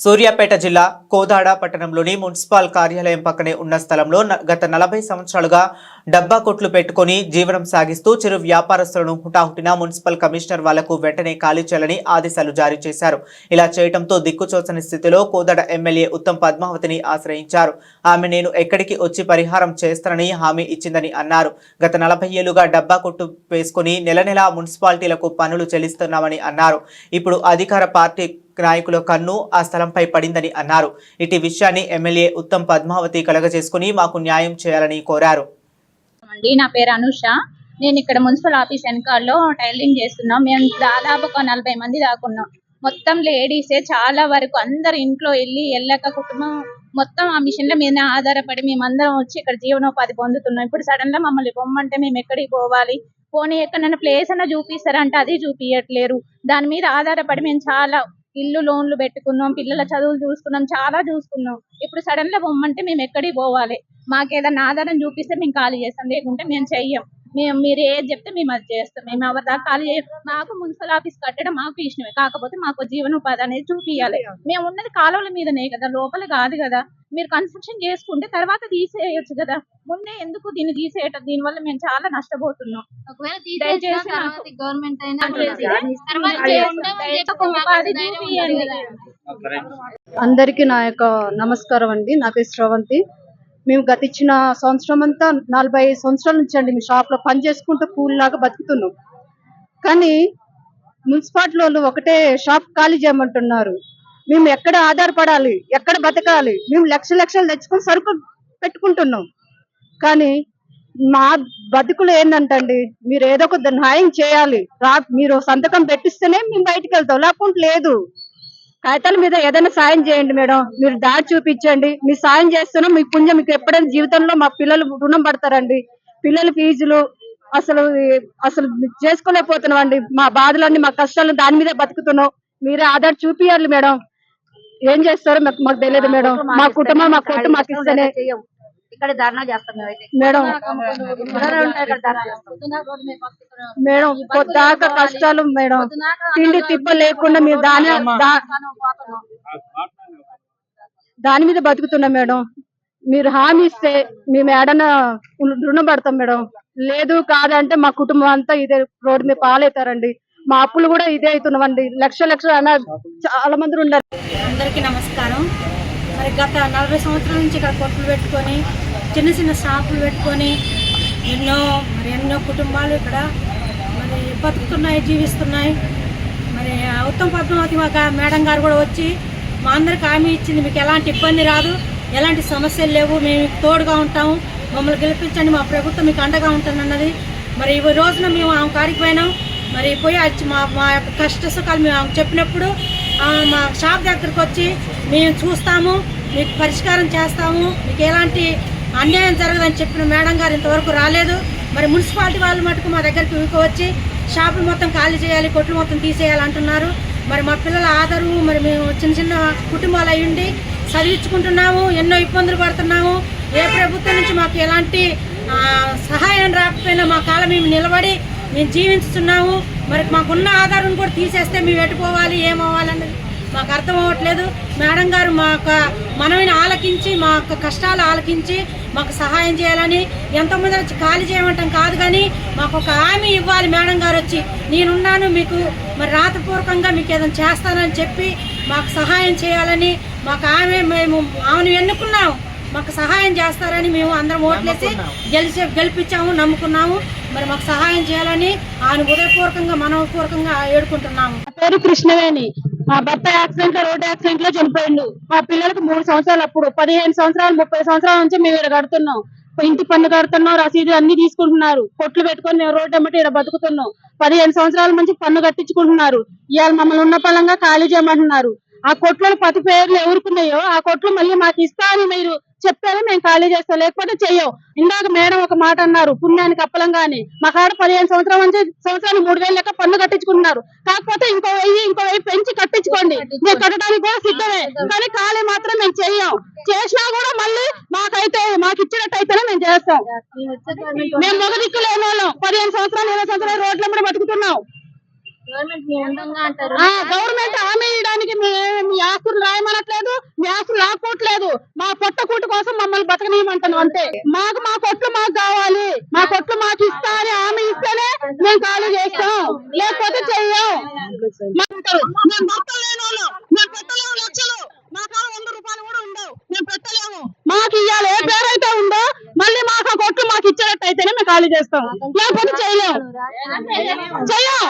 సూర్యాపేట జిల్లా కోదాడ పట్టణంలోని మున్సిపల్ కార్యాలయం పక్కనే ఉన్న స్థలంలో న- గత నలభై సంవత్సరాలుగా డబ్బా కొట్లు పెట్టుకుని జీవనం సాగిస్తూ చిరు వ్యాపారస్తులను హుటాహుటిన మున్సిపల్ కమిషనర్ వాళ్ళకు వెంటనే ఖాళీ చేయాలని ఆదేశాలు జారీ చేశారు. ఇలా చేయడంతో దిక్కుచోచని స్థితిలో కోదాడ ఎమ్మెల్యే ఉత్తమ్ పద్మావతిని ఆశ్రయించారు. ఆమె నేను ఎక్కడికి వచ్చి పరిహారం చేస్తానని హామీ ఇచ్చిందని అన్నారు. గత నలభై ఏళ్ళుగా డబ్బా కొట్టు వేసుకుని నెల నెలా మున్సిపాలిటీలకు పనులు చెల్లిస్తున్నామని అన్నారు. ఇప్పుడు అధికార పార్టీ నాయకుల కన్ను ఆ స్థలంపై పడిందని అన్నారు. ఇటు విషయాన్ని ఎమ్మెల్యే ఉత్తమ్ పద్మావతి కలగజేసుకుని మాకు న్యాయం చేయాలని కోరారు. అండి నా పేరు అనుష. నేను ఇక్కడ మున్సిపల్ ఆఫీస్ వెనకాల్లో టైలరింగ్ చేస్తున్నాం. మేము దాదాపు ఒక నలభై మంది దాకున్నాం. మొత్తం లేడీసే చాలా వరకు అందరు ఇంట్లో వెళ్ళి వెళ్ళక కుటుంబం మొత్తం ఆ మిషన్ల మీద ఆధారపడి మేమందరం వచ్చి ఇక్కడ జీవనోపాధి పొందుతున్నాం. ఇప్పుడు సడన్గా మమ్మల్ని పొమ్మంటే మేము ఎక్కడికి పోవాలి? పోనీ ఎక్కడైనా ప్లేస్ అన్న చూపిస్తారంటే అది చూపించట్లేరు దాని మీద ఆధారపడి మేము చాలా ఇల్లు లోన్లు పెట్టుకున్నాం పిల్లల చదువులు చూసుకున్నాం చాలా చూసుకున్నాం. ఇప్పుడు సడన్గా పొమ్మంటే మేము ఎక్కడికి పోవాలి? మాకు ఏదైనా ఆధారం చూపిస్తే మేము ఖాళీ చేస్తాం లేకుంటే మేము చెయ్యం. మేము మీరు ఏది చెప్తే మేము అది చేస్తాం. మేము ఎవరి దాకా ఖాళీ మాకు మున్సిపల్ ఆఫీస్ కట్టడం మాకు ఇష్టమే. కాకపోతే మాకు జీవనోపాధి అనేది చూపియాలి మేము ఉన్నది కాలువల మీదనే కదా లోపల కాదు కదా. మీరు కన్స్ట్రక్షన్ చేసుకుంటే తర్వాత తీసేయొచ్చు కదా. ముందే ఎందుకు దీన్ని తీసేయటం? దీని వల్ల మేము చాలా నష్టపోతున్నాం. గవర్నమెంట్ అందరికీ నా యొక్క నమస్కారం అండి. నా పేరు శ్రవంతి. మేము గత ఇచ్చిన సంవత్సరం అంతా నలభై ఐదు సంవత్సరాల నుంచి అండి మీ షాప్లో పని చేసుకుంటూ కూలిలాగా బతుకుతున్నాం. కానీ మున్సిపాలిటీ వాళ్ళు ఒకటే షాప్ ఖాళీ చేయమంటున్నారు. మేము ఎక్కడ ఆధారపడాలి? ఎక్కడ బతకాలి? మేము లక్ష లక్షలు తెచ్చుకొని సరుకు పెట్టుకుంటున్నాం. కానీ మా బతుకులు ఏంటంటండి మీరు ఏదో ఒక న్యాయం చేయాలి. రా మీరు సంతకం పెట్టిస్తేనే మేము బయటికి వెళ్తాం. లేకుంటే లేదు. కాగితాల మీద ఏదైనా సాయం చేయండి మేడం. మీరు దారి చూపించండి. మీ సాయం చేస్తున్నా మీ పుణ్యం మీకు ఎప్పుడైనా జీవితంలో మా పిల్లలు రుణం పడతారండి. పిల్లల ఫీజులు అసలు అసలు చేసుకోలేకపోతున్నాం అండి మా బాధలన్నీ మా కష్టాలు దాని మీద బతుకుతున్నాం. మీరే ఆధార్ చూపియాలి మేడం. ఏం చేస్తారో మాకు తెలియదు మేడం. మా కుటుంబం మా కొట్టు మాకు ఇస్తేనే. ఇక్కడ ధర్నా చేస్తాం మేమైతే. మేడం. మేడం. పొద్దాక కష్టాలు మేడం. తిండి తిప్ప లేకుండా మీరు దాని దాని మీద బతుకుతున్నాం మేడం. మీరు హామీ ఇస్తే మేము ఏడన్నా రుణపడతాం మేడం. లేదు కాదంటే మా కుటుంబం అంతా ఇదే రోడ్డు మీద పాలవుతారండి. మా అప్పులు కూడా ఇదే అవుతున్నామండి. లక్ష లక్షలు అన్న చాలా మంది ఉన్నారు. అందరికీ నమస్కారం. మరి గత నలభై సంవత్సరాల నుంచి ఇక్కడ కొట్లు పెట్టుకొని చిన్న చిన్న షాపులు పెట్టుకొని ఎన్నో మరి ఎన్నో కుటుంబాలు ఇక్కడ మరి బతుకుతున్నాయి జీవిస్తున్నాయి. మరి ఉత్తమ పద్మావతి మా మేడం గారు కూడా వచ్చి మా అందరికి హామీ ఇచ్చింది మీకు ఎలాంటి ఇబ్బంది రాదు ఎలాంటి సమస్యలు లేవు మేము తోడుగా ఉంటాము మమ్మల్ని గెలిపించండి మా ప్రభుత్వం మీకు అండగా ఉంటుందన్నది మరి ఈ రోజున మేము ఆమె కాడికి పోయినాం. మరి పోయి వచ్చి మా మా యొక్క కష్ట సుఖాలు మేము ఆమెకు చెప్పినప్పుడు మా షాప్ దగ్గరకు వచ్చి మేము చూస్తాము మీకు పరిష్కారం చేస్తాము మీకు ఎలాంటి అన్యాయం జరగదని చెప్పిన మేడం గారు ఇంతవరకు రాలేదు. మరి మున్సిపాలిటీ వాళ్ళు మటుకు మా దగ్గరికి ఊరికి వచ్చి షాపులు మొత్తం ఖాళీ చేయాలి కొట్లు మొత్తం తీసేయాలి అంటున్నారు. మరి మా పిల్లల ఆదరు మరి మేము చిన్న చిన్న కుటుంబాలు అయ్యుండి చదివించుకుంటున్నాము ఎన్నో ఇబ్బందులు పడుతున్నాము. ఏ ప్రభుత్వం నుంచి మాకు ఎలాంటి సహాయం రాకపోయినా మా కాలం మేము నిలబడి మేము జీవిస్తున్నాము మరి మాకున్న ఆధారం కూడా తీసేస్తే మేము పెట్టుకోవాలి ఏమవ్వాలన్నది మాకు అర్థం అవ్వట్లేదు. మేడం గారు మా యొక్క మనవిని ఆలకించి మా యొక్క కష్టాలు ఆలకించి మాకు సహాయం చేయాలని ఎంతోమంది వచ్చి ఖాళీ చేయమంటాం కాదు కానీ మాకు ఒక హామీ ఇవ్వాలి మేడం గారు వచ్చి నేనున్నాను మీకు మరి రాతపూర్వకంగా మీకు ఏదైనా చేస్తానని చెప్పి మాకు సహాయం చేయాలని మాకు ఆమె మేము ఆమెను ఎన్నుకున్నాము మాకు సహాయం చేస్తారని మేము అందరం ఓట్లేసి గెలిచి గెలిపించాము నమ్ముకున్నాము. మరి మాకు సహాయం చేయాలని ఆయన హృదయపూర్వకంగా మనవపూర్వకంగా వేడుకుంటున్నాము నా పేరు కృష్ణవేణి. మా భర్త యాక్సిడెంట్లో రోడ్ యాక్సిడెంట్లో చనిపోయిండు. మా పిల్లలకు మూడు సంవత్సరాలు అప్పుడు. పదిహేను సంవత్సరాలు ముప్పై సంవత్సరాల నుంచి మేము ఇక్కడ కడుతున్నాం. ఇంటి పన్ను కడుతున్నాం రసీదు అన్ని తీసుకుంటున్నారు. కొట్లు పెట్టుకొని మేము రోడ్డు అమ్మటి ఇక్కడ బతుకుతున్నాం. పదిహేను సంవత్సరాల నుంచి పన్ను కట్టించుకుంటున్నారు. ఇవాళ మమ్మల్ని ఉన్న పలంగా ఖాళీ చేయమంటున్నారు. ఆ కొట్లలో పది పేర్లు ఎవరుకున్నాయో ఆ కొట్లు మళ్ళీ మాకు ఇస్తా అని మీరు చెప్తారో మేము ఖాళీ చేస్తాం. లేకపోతే చెయ్యం ఇందాక మేడం ఒక మాట అన్నారు పుణ్యానికి అప్పలంగాని. మా కాడ పదిహేను సంవత్సరం నుంచి సంవత్సరాలు మూడు వేలు లెక్క పన్ను కట్టించుకుంటున్నారు. కాకపోతే ఇంకో వెయ్యి ఇంకో వెయ్యి పెంచి కట్టించుకోండి. మేము కట్టడానికి కూడా సిద్ధమే. కానీ ఖాళీ మాత్రం మేము చెయ్యం చేసినా కూడా మళ్ళీ మాకైతే మాకు ఇచ్చినట్టయితేనే మేము చేస్తాం. మేము మొగదిక్కులేని వాళ్ళం. పదిహేను సంవత్సరాలు ఇరవై సంవత్సరాలు రోడ్ల మీద బతుకుతున్నాం. గవర్నమెంట్ హామీ ఇవ్వడానికి మీ ఆస్తులు రాయమనట్లేదు మీ ఆస్తులు లాక్కోవట్లేదు మా పొట్ట కూటి కోసం మమ్మల్ని బతకనీయమంటాను అంతే. మాకు మా కొట్లు మాకు కావాలి. మా కొట్లు మాకు ఇస్తా అని హామీ ఇస్తేనే మేము ఖాళీ చేస్తాం. లేకపోతే చెయ్యం. మేము భర్తలు లేని వాళ్ళు మేము పెట్టలేము లక్షలు మా కాడ వంద రూపాయలు కూడా ఉండవు మేము పెట్టలేము మాకు ఇవ్వాలి ఏ పేరైతే ఉందో మళ్ళీ మాకు ఆ కొట్లు మాకు ఇచ్చేటట్టయితేనే మేము ఖాళీ చేస్తాం లేకపోతే చేయలేము చెయ్యం